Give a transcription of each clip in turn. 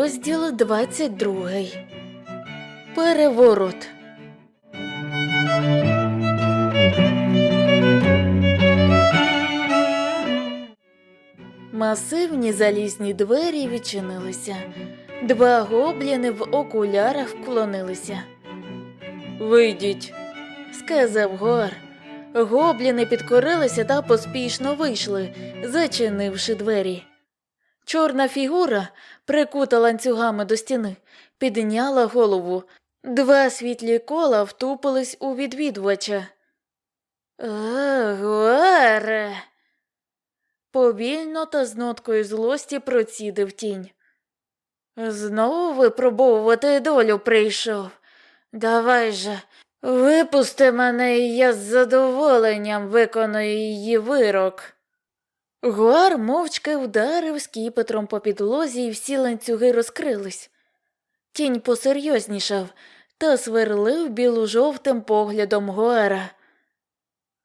Розділ 22. Переворот. Масивні залізні двері відчинилися. Два гобліни в окулярах вклонилися. Вийдіть, сказав Гор. Гобліни підкорилися та поспішно вийшли, зачинивши двері. Чорна фігура, прикута ланцюгами до стіни, підняла голову. Два світлі кола втупились у відвідувача. Горе. Повільно та з ноткою злості процідив тінь. Знову випробовувати долю прийшов. Давай же, випусти мене, і я з задоволенням виконую її вирок. Гуар мовчки вдарив скіпетром по підлозі, і всі ланцюги розкрились. Тінь посерйознішав та сверлив біло-жовтим поглядом Гуара.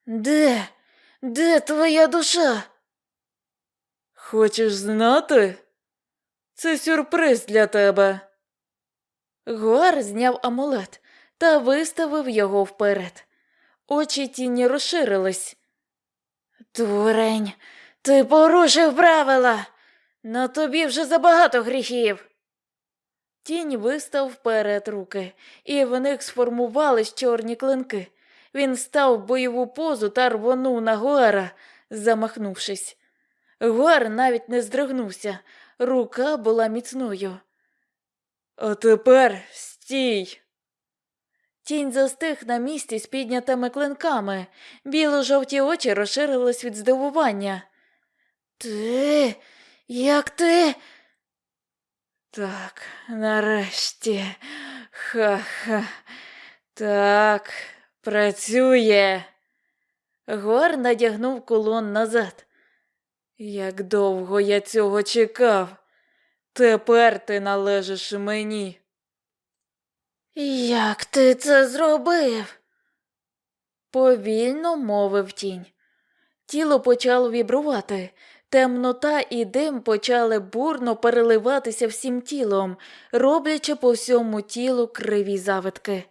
Де? Де твоя душа? Хочеш знати? Це сюрприз для тебе. Гуар зняв амулет та виставив його вперед. Очі тіні розширились. Дурень, ти порушив правила. На тобі вже забагато гріхів. Тінь вистав вперед руки, і в них сформувались чорні клинки. Він став в бойову позу та рвонув на Гуара, замахнувшись. Гуар навіть не здригнувся, рука була міцною. А тепер стій. Тінь застиг на місці з піднятими клинками, біло-жовті очі розширились від здивування. Ти, як ти? Так, нарешті. Ха-ха. Так, працює. Гор надягнув кулон назад. Як довго я цього чекав. Тепер ти належиш мені. Як ти це зробив? Повільно мовив тінь. Тіло почало вібрувати, темнота і дим почали бурно переливатися всім тілом, роблячи по всьому тілу криві завитки.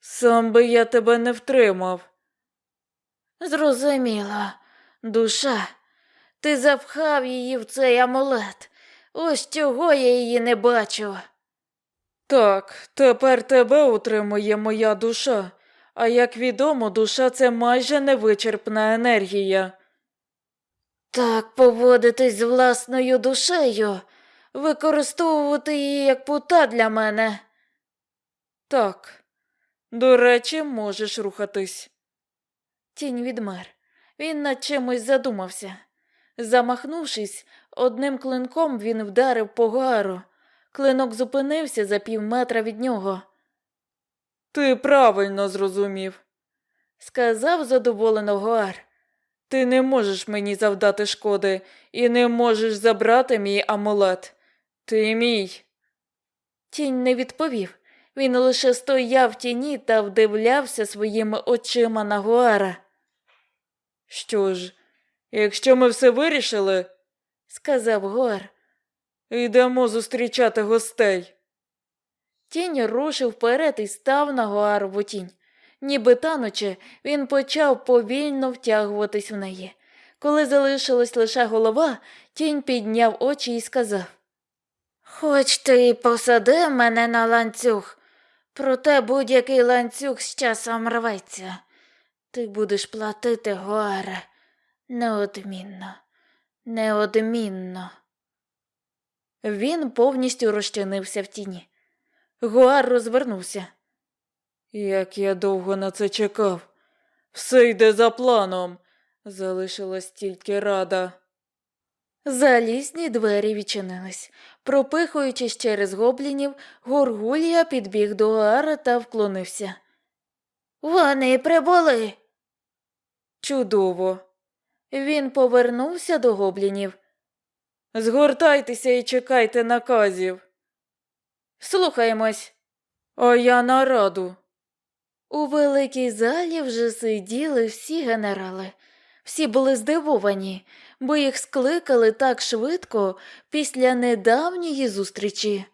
Сам би я тебе не втримав. Зрозуміло, душа, ти запхав її в цей амулет. Ось чого я її не бачу. Так, тепер тебе утримує моя душа, а як відомо, душа це майже невичерпна енергія. Так поводитись з власною душею, використовувати її як пута для мене. Так, до речі, можеш рухатись. Тінь відмер. Він над чимось задумався. Замахнувшись, одним клинком він вдарив по Гуару. Клинок зупинився за пів метра від нього. Ти правильно зрозумів, сказав задоволено Гуар. Ти не можеш мені завдати шкоди і не можеш забрати мій амулет. Ти мій. Тінь не відповів. Він лише стояв в тіні та вдивлявся своїми очима на Гуара. Що ж, якщо ми все вирішили, сказав Гуар, йдемо зустрічати гостей. Тінь рушив вперед і став на Гуарову тінь. Ніби танучи, він почав повільно втягуватись в неї. Коли залишилась лише голова, тінь підняв очі і сказав Хоч ти і посади мене на ланцюг, проте будь-який ланцюг з часом рветься. Ти будеш платити, Гуаре, неодмінно, неодмінно. Він повністю розчинився в тіні. Гуар розвернувся. Як я довго на це чекав. Все йде за планом. Залишилась тільки рада. Залізні двері відчинились. Пропихуючись через гоблінів, Горгулія підбіг до Гуара та вклонився. Вони прибули. Чудово. Він повернувся до гоблінів. Згортайтеся і чекайте наказів. Слухаємось. А я на раду. У великій залі вже сиділи всі генерали. Всі були здивовані, бо їх скликали так швидко після недавньої зустрічі.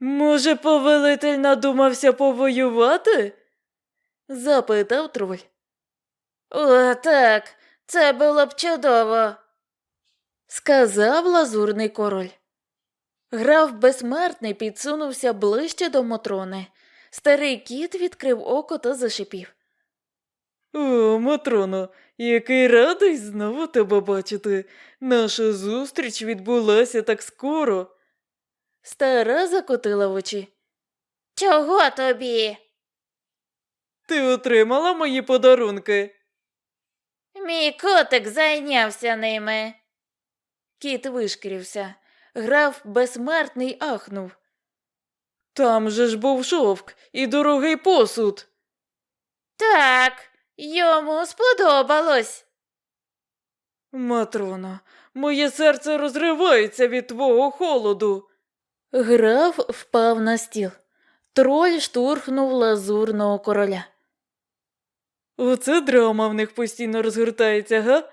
Може, повелитель надумався повоювати? запитав троль. О, так, це було б чудово, сказав лазурний король. Граф безсмертний підсунувся ближче до Мотрони. Старий кіт відкрив око та зашипів. О, Матроно, який радий знову тебе бачити. Наша зустріч відбулася так скоро. Стара закотила в очі. Чого тобі? Ти отримала мої подарунки. Мій котик зайнявся ними. Кіт вишкірився. Граф безсмертний ахнув. Там же ж був шовк і дорогий посуд. Так, йому сподобалось. Матрона, моє серце розривається від твого холоду. Граф впав на стіл. Троль штурхнув лазурного короля. Оце драма в них постійно розгортається, га?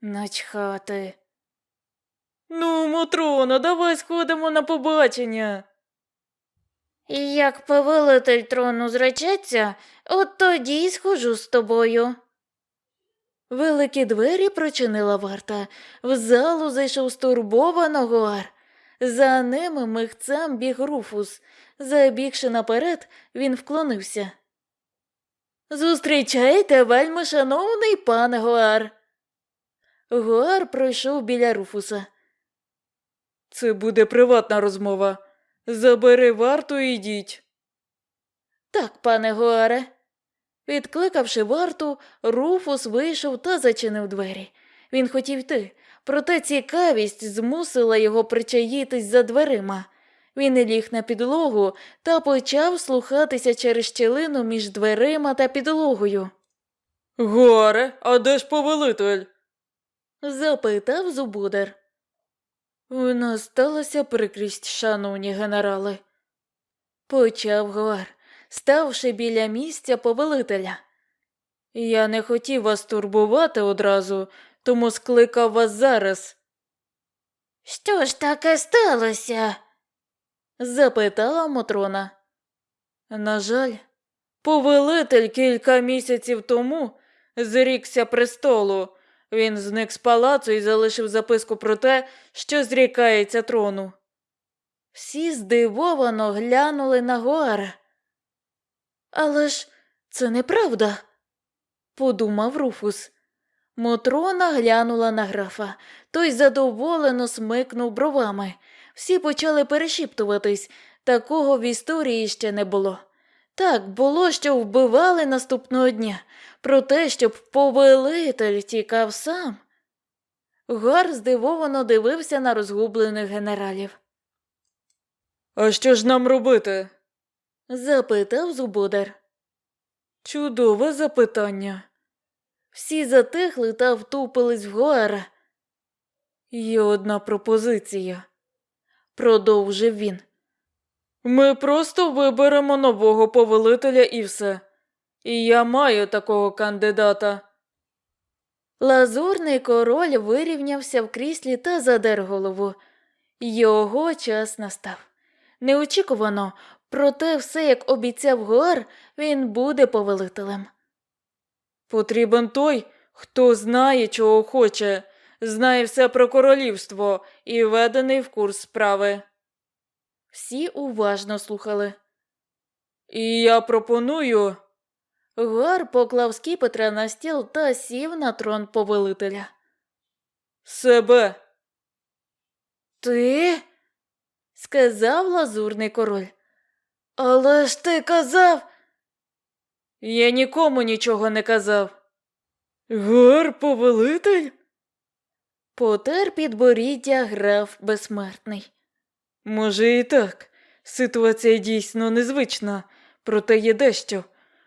Начхати. Ну, Матрона, давай сходимо на побачення. Як повелитель трону зречеться, от тоді й схожу з тобою. Великі двері прочинила варта. В залу зайшов стурбовано Гуар. За ними михцем біг Руфус. Забігши наперед, він вклонився. Зустрічайте, вельми шановний пан Гуар. Гуар пройшов біля Руфуса. Це буде приватна розмова. Забери варту і йдіть. Так, пане Гуаре. Відкликавши варту, Руфус вийшов та зачинив двері. Він хотів йти, проте цікавість змусила його причаїтись за дверима. Він ліг на підлогу та почав слухатися через щілину між дверима та підлогою. Горе, а де ж повелитель? запитав Зубудар. У нас сталася прикрість, шановні генерали. Почав Гуар, ставши біля місця повелителя. Я не хотів вас турбувати одразу, тому скликав вас зараз. Що ж таке сталося? запитала Мотрона. На жаль, повелитель кілька місяців тому зрікся престолу. Він зник з палацу і залишив записку про те, що зрікається трону. Всі здивовано глянули на Гуара. Але ж це неправда, подумав Руфус. Мотрона глянула на графа. Той задоволено смикнув бровами. Всі почали перешіптуватись. Такого в історії ще не було. Так, було, що вбивали наступного дня, про те, щоб повелитель тікав сам. Гар здивовано дивився на розгублених генералів. А що ж нам робити? запитав Зубодар. Чудове запитання. Всі затихли та втупились в Гуара. Є одна пропозиція, продовжив він. Ми просто виберемо нового повелителя і все. І я маю такого кандидата. Лазурний король вирівнявся в кріслі та задер голову. Його час настав. Неочікувано, проте все, як обіцяв Гуар, він буде повелителем. Потрібен той, хто знає, чого хоче, знає все про королівство і введений в курс справи. Всі уважно слухали. І я пропоную. Гар поклав скіпетра на стіл та сів на трон повелителя. Себе. Ти? сказав лазурний король. Але ж ти казав. Я нікому нічого не казав. Гар повелитель? Потер підборіддя граф безсмертний. Може, і так. Ситуація дійсно незвична, проте є дещо.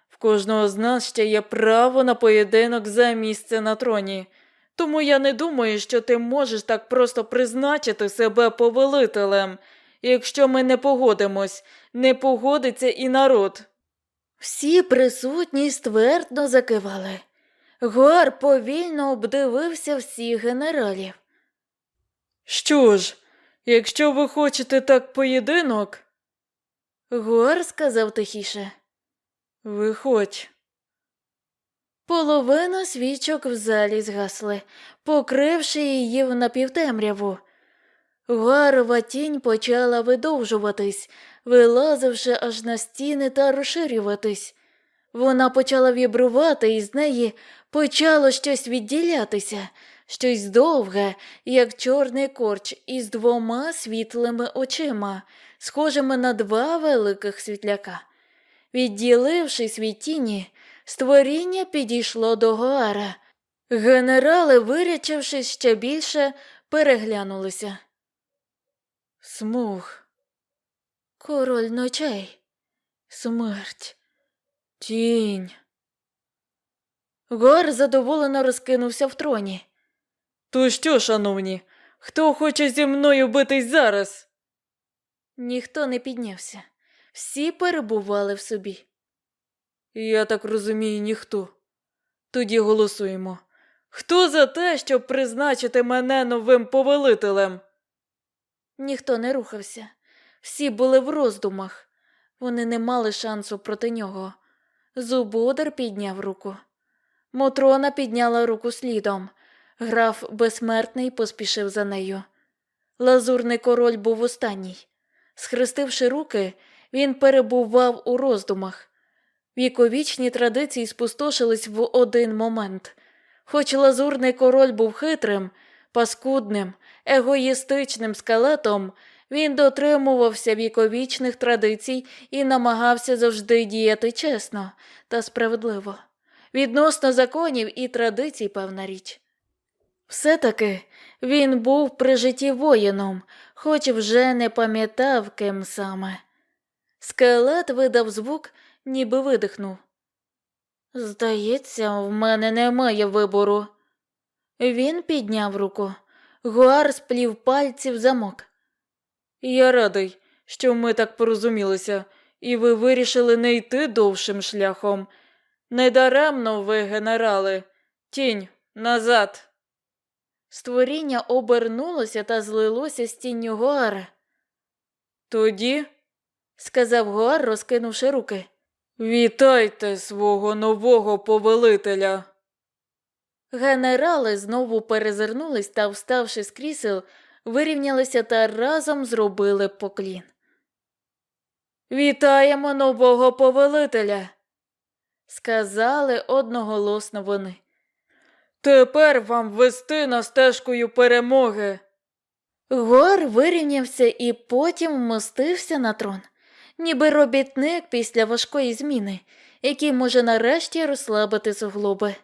В кожного з нас ще є право на поєдинок за місце на троні. Тому я не думаю, що ти можеш так просто призначити себе повелителем. Якщо ми не погодимось, не погодиться і народ. Всі присутні ствердно закивали. Гуар повільно обдивився всіх генералів. Що ж, якщо ви хочете так поєдинок, Гуар сказав тихіше. виходь. Половина свічок в залі згасли, покривши її в напівтемряву. Гуарова тінь почала видовжуватись, вилазивши аж на стіни та розширюватись. Вона почала вібрувати, і з неї почало щось відділятися, щось довге, як чорний корч, із двома світлими очима, схожими на два великих світляка. Відділившись від тіні, створіння підійшло до Гоара. Генерали, вирячившись ще більше, переглянулися. Смуг, Король ночей. Смерть. тінь. Гор задоволено розкинувся в троні. То що, шановні, хто хоче зі мною битись зараз? Ніхто не піднявся. Всі перебували в собі. Я так розумію, ніхто. Тоді голосуємо. Хто за те, щоб призначити мене новим повелителем? Ніхто не рухався. Всі були в роздумах. Вони не мали шансу проти нього. Зубодар підняв руку. Мотрона підняла руку слідом. Граф безсмертний поспішив за нею. Лазурний король був останній. Схрестивши руки, він перебував у роздумах. Віковічні традиції спустошились в один момент. Хоч лазурний король був хитрим, паскудним, егоїстичним скелетом, він дотримувався віковічних традицій і намагався завжди діяти чесно та справедливо. Відносно законів і традицій, певна річ. Все-таки він був при житті воїном, хоч вже не пам'ятав, ким саме. Скелет видав звук, ніби видихнув. Здається, в мене немає вибору. Він підняв руку. Гуар сплів пальці в замок. Я радий, що ми так порозумілися, і ви вирішили не йти довшим шляхом. Недаремно ви, генерали. Тінь, назад. Створіння обернулося та злилося з тінню Гуара, Тоді сказав Гуар, розкинувши руки. вітайте свого нового повелителя. Генерали знову перезирнулись та, вставши з крісел, вирівнялися та разом зробили поклін. Вітаємо нового повелителя. Сказали одноголосно вони. Тепер вам вести на стежкою перемоги. Гор вирівнявся і потім вмостився на трон, ніби робітник після важкої зміни, який може нарешті розслабити суглоби.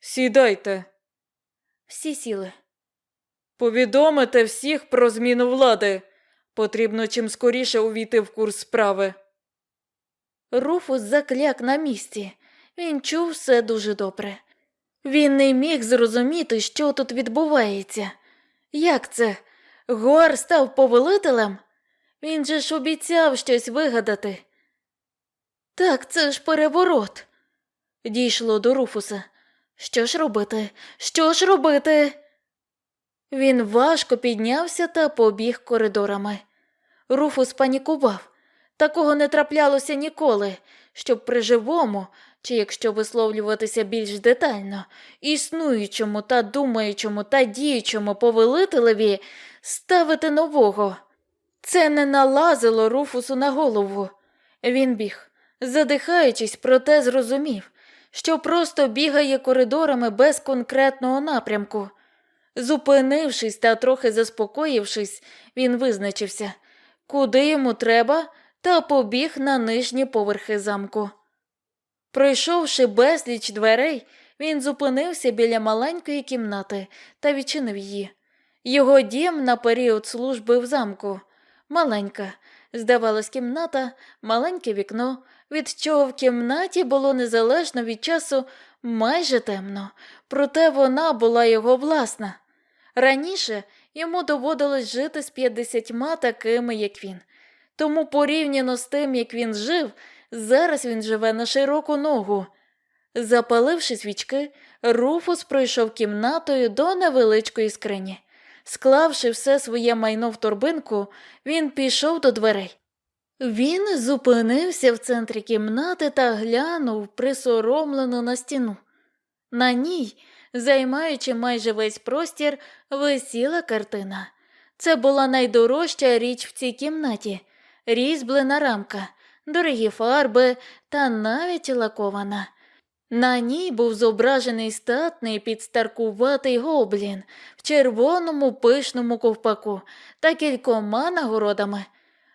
Сідайте, Всі сіли. повідомите всіх про зміну влади. Потрібно чим скоріше увійти в курс справи. Руфус закляк на місці. Він чув все дуже добре. Він не міг зрозуміти, що тут відбувається. Як це? Гор став повелителем? Він же ж обіцяв щось вигадати. Так, це ж переворот. Дійшло до Руфуса. Що ж робити? Що ж робити? Він важко піднявся та побіг коридорами. Руфус панікував. Такого не траплялося ніколи, щоб при живому, чи якщо висловлюватися більш детально, існуючому та думаючому та діючому повелителеві ставити нового. Це не налазило Руфусу на голову. Він біг, задихаючись, проте зрозумів, що просто бігає коридорами без конкретного напрямку. Зупинившись та трохи заспокоївшись, він визначився, куди йому треба, та побіг на нижні поверхи замку. Пройшовши безліч дверей, він зупинився біля маленької кімнати та відчинив її. Його дім на період служби в замку. Маленька, здавалось, кімната, маленьке вікно, від чого в кімнаті було незалежно від часу майже темно, проте вона була його власна. Раніше йому доводилось жити з п'ятдесятьма такими, як він. Тому порівняно з тим, як він жив, зараз він живе на широку ногу. Запаливши свічки, Руфус пройшов кімнатою до невеличкої скрині. Склавши все своє майно в торбинку, він пішов до дверей. Він зупинився в центрі кімнати та глянув присоромлено на стіну. На ній, займаючи майже весь простір, висіла картина. Це була найдорожча річ в цій кімнаті різьблена рамка, дорогі фарби та навіть лакована. На ній був зображений статний підстаркуватий гоблін в червоному пишному ковпаку та кількома нагородами.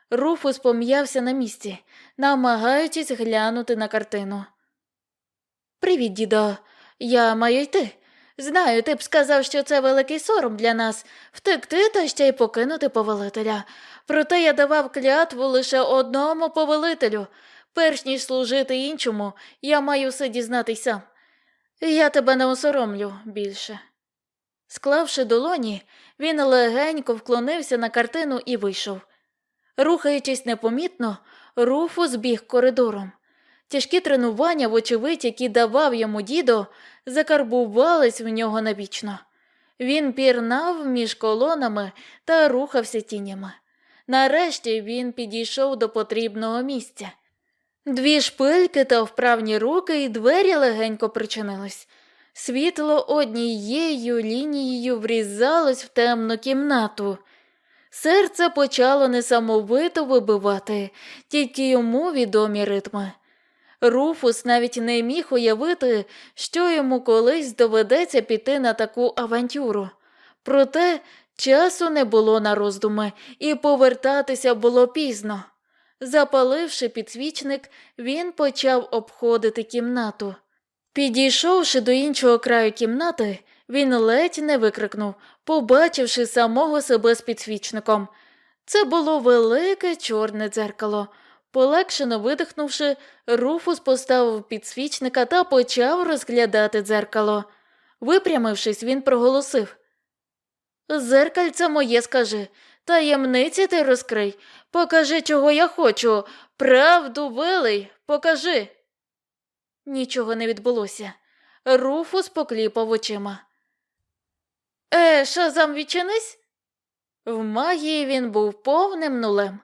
Руфус пом'явся на місці, намагаючись глянути на картину. Привіт, дідо. Я маю йти. Знаю, ти б сказав, що це великий сором для нас втекти та ще й покинути повелителя. Проте я давав клятву лише одному повелителю. Перш ніж служити іншому, я маю все дізнатись сам. Я тебе не осоромлю більше. Склавши долоні, він легенько вклонився на картину і вийшов. Рухаючись непомітно, Руфус біг коридором. Тяжкі тренування, вочевидь, які давав йому дідо, закарбувались в нього навічно. Він пірнав між колонами та рухався тінями. Нарешті він підійшов до потрібного місця. Дві шпильки та вправні руки і двері легенько причинились. Світло однією лінією врізалось в темну кімнату. Серце почало несамовито вибивати, тільки йому відомі ритми. Руфус навіть не міг уявити, що йому колись доведеться піти на таку авантюру. Проте часу не було на роздуми, і повертатися було пізно. Запаливши підсвічник, він почав обходити кімнату. Підійшовши до іншого краю кімнати, він ледь не викрикнув, побачивши самого себе з підсвічником. Це було велике чорне дзеркало. Полегшено видихнувши, Руфус поставив підсвічника та почав розглядати дзеркало. Випрямившись, він проголосив Зеркальце моє скажи, таємниці ти розкрий, покажи, чого я хочу, правду вилий, покажи. Нічого не відбулося. Руфус покліпав очима. Е, шазам відчинись? В магії він був повним нулем.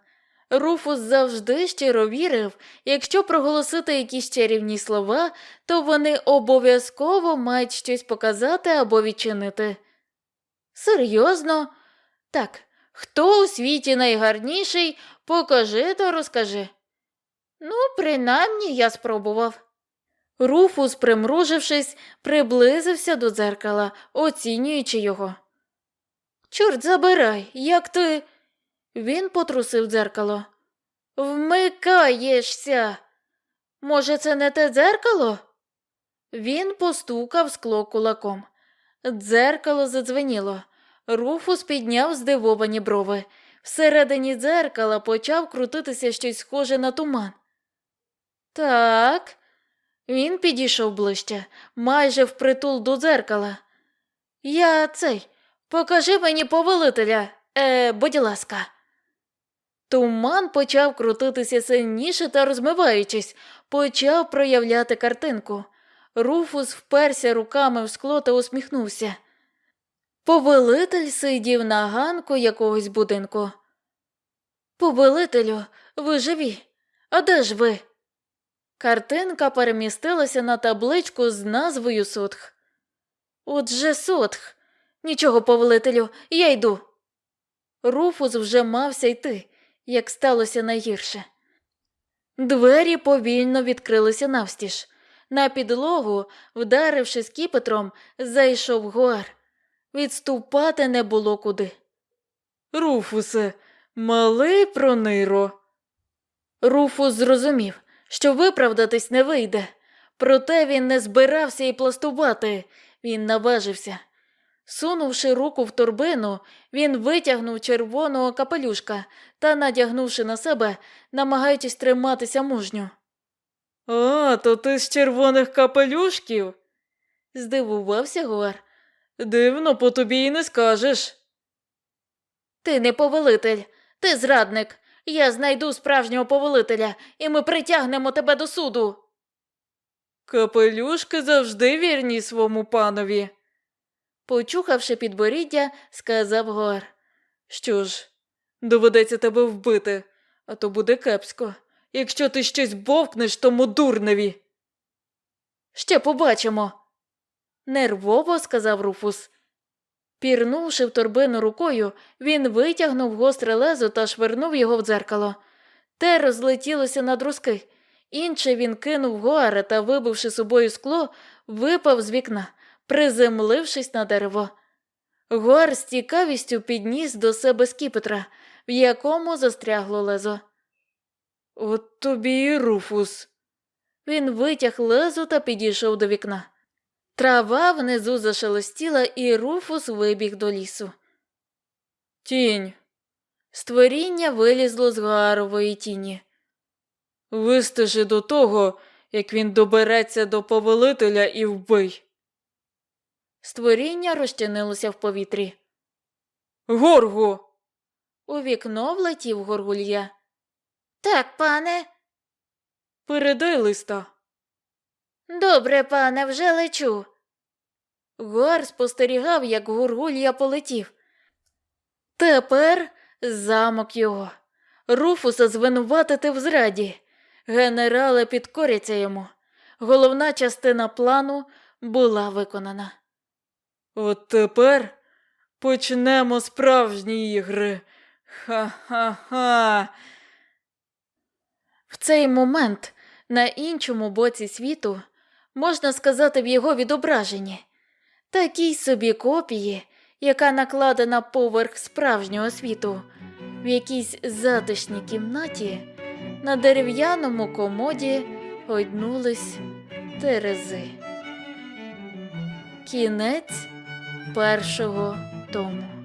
Руфус завжди щиро вірив, якщо проголосити якісь чарівні слова, то вони обов'язково мають щось показати або відчинити. Серйозно? Так, хто у світі найгарніший, покажи та розкажи. Ну, принаймні я спробував. Руфус, примружившись, приблизився до дзеркала, оцінюючи його. Чорт забирай, як ти. Він потрусив дзеркало. Вмикаєшся. Може, це не те дзеркало? Він постукав скло кулаком. Дзеркало задзвеніло. Руфус підняв здивовані брови. Всередині дзеркала почав крутитися щось схоже на туман. Так. Він підійшов ближче, майже впритул до дзеркала. Я цей, покажи мені повелителя, е, будь ласка. Туман почав крутитися сильніше та розмиваючись, почав проявляти картинку. Руфус вперся руками в скло та усміхнувся. Повелитель сидів на ганку якогось будинку. Повелителю, ви живі? А де ж ви? Картинка перемістилася на табличку з назвою Сотх. Отже, Сотх. Нічого, повелителю, я йду. Руфус вже мався йти, як сталося найгірше. Двері повільно відкрилися навстіж. На підлогу, вдаривши скіпетром, зайшов гуар. Відступати не було куди. Руфусе, малий прониро. Руфус зрозумів, що виправдатись не вийде. Проте він не збирався і пластувати, він наважився. Сунувши руку в торбину, він витягнув червоного капелюшка та, надягнувши на себе, намагаючись триматися мужньо. А, то ти з червоних капелюшків? Здивувався Гуар. Дивно, по тобі й не скажеш. Ти не повелитель, ти зрадник. Я знайду справжнього повелителя, і ми притягнемо тебе до суду. Капелюшки завжди вірні своєму панові. Почухавши підборіддя, сказав Гор. Що ж, доведеться тебе вбити, а то буде кепсько. Якщо ти щось бовкнеш тому дурневі. Ще побачимо. Нервово сказав Руфус. Пірнувши в торбину рукою, він витягнув гостре лезо та швирнув його в дзеркало. Те розлетілося на друзки. Інше він кинув Гоара та, вибивши собою скло, випав з вікна, приземлившись на дерево. Гуар з цікавістю підніс до себе скіпетра, в якому застрягло лезо. От тобі і руфус. Він витяг лезо та підійшов до вікна. Трава внизу зашелестіла, і Руфус вибіг до лісу. Тінь, Створіння вилізло з Гаарової тіні. вистежи до того, як він добереться до повелителя і вбий. Створіння розчинилося в повітрі. Горгу. У вікно влетів горгулья. Так, пане. Передай листа. Добре, пане, вже лечу. Гуар спостерігав, як гургулья полетів. Тепер замок його. Руфуса звинуватити в зраді. Генерали підкоряться йому. Головна частина плану була виконана. От тепер почнемо справжні ігри. Ха-ха-ха. В цей момент на іншому боці світу, можна сказати, в його відображенні, такій собі копії, яка накладена поверх справжнього світу, в якійсь затишній кімнаті на дерев'яному комоді гойднулись терези. Кінець першого тому.